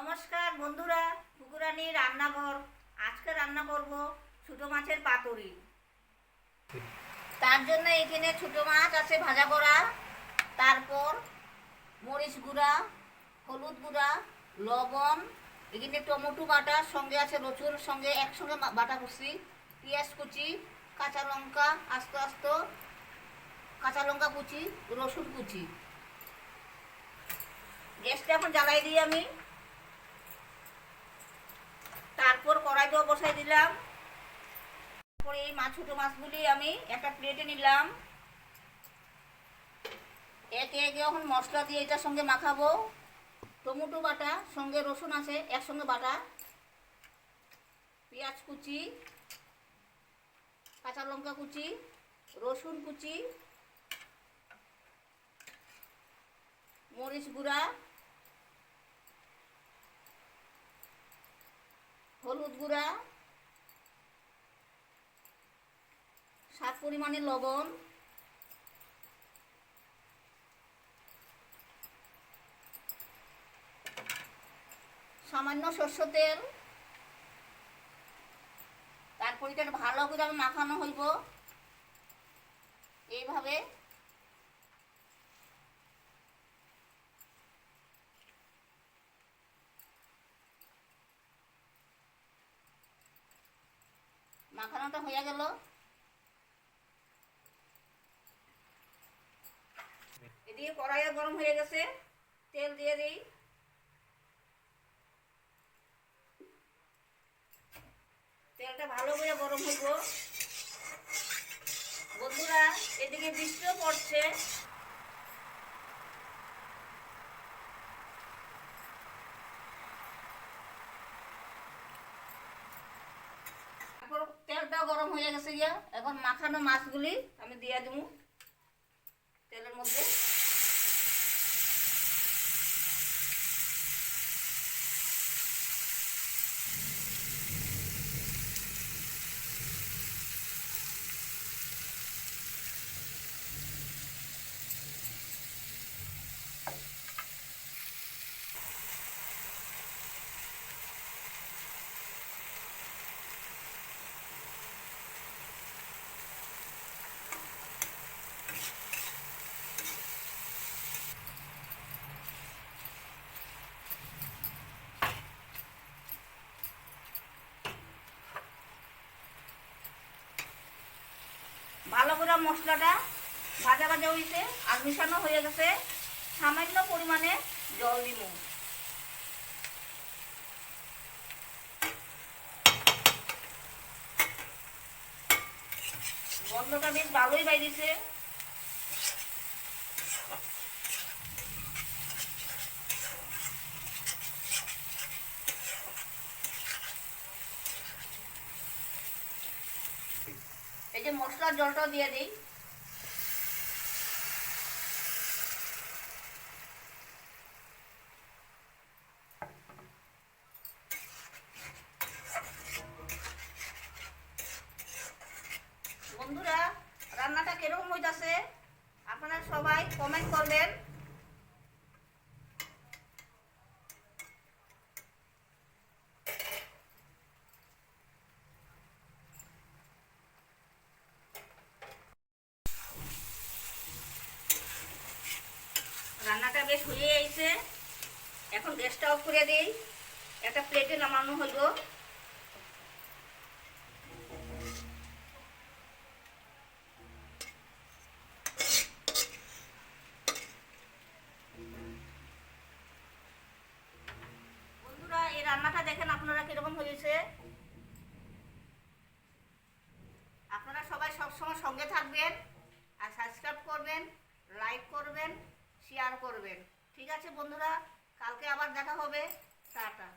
নমস্কার বন্ধুরা পুকুরানি রান্নাঘর। আজকে রান্না করব ছোটো মাছের পাতুরি। তার জন্য এখানে ছোটো মাছ আছে ভাজা করা। তারপর মরিচ গুঁড়া, হলুদ গুঁড়া, লবণ, এখানে টমেটো বাটা, সঙ্গে আছে রসুন, সঙ্গে একসঙ্গে বাটা করছি। পেঁয়াজ কুচি, কাঁচা লঙ্কা, আস্তে আস্তে, কাঁচা লঙ্কা কুচি, রসুন কুচি। গ্যাসটা এখন জ্বালাই দিই আমি। তারপর কড়াইটাও বসাই দিলাম। তারপরে এই মাছ ছোটো মাছগুলি আমি একটা প্লেটে নিলাম। একে একে এখন মশলা দিয়ে এটার সঙ্গে মাখাবো। টমেটো বাটা, সঙ্গে রসুন আছে, একসঙ্গে বাটা। পেঁয়াজ কুচি, কাঁচা লঙ্কা কুচি, রসুন কুচি, মরিচ গুঁড়া হলুদ গুঁড়া, স্বাদ পরিমাণে লবণ, সামান্য সর্ষ তেল, তারপর এটা ভালো করে মাখানো হইব। এইভাবে মাখানোটা হয়ে গেল। এদিকে কড়াইয়া গরম হয়ে গেছে, তেল দিয়ে দিই। তেলটা ভালো করে গরম হইব। বন্ধুরা, এদিকে বৃষ্টিও পড়ছে। তারপর তেলটাও গরম হয়ে গেছে গিয়া এখন মাখানো মাছগুলি আমি দিয়ে দেবো তেলের মধ্যে। ভালো করে মশলাটা ভাজা ভাজা হয়েছে আর মিশানো হয়ে গেছে। সামান্য পরিমাণে জল দিব। গন্ধটা বেশ ভালোই বাইরেছে। এই যে মশলার জলটা দিয়ে দিই। বন্ধুরা রান্নাটা কীরকম হইতাছে? আপনারা সবাই কমেন্ট করবেন রান্নাটা হয়ে আইছে এখন গ্যাসটা অফ করে দিই। একটা প্লেটে নামানো হলো। বন্ধুরা, এই রান্নাটা দেখেন আপনারা কীরকম হয়েছে। আপনারা সবাই সবসময় সঙ্গে থাকবেন আর সাবস্ক্রাইব করবেন লাইক করবেন শেয়ার করবেন ঠিক আছে বন্ধুরা কালকে আবার দেখা হবে। টাটা।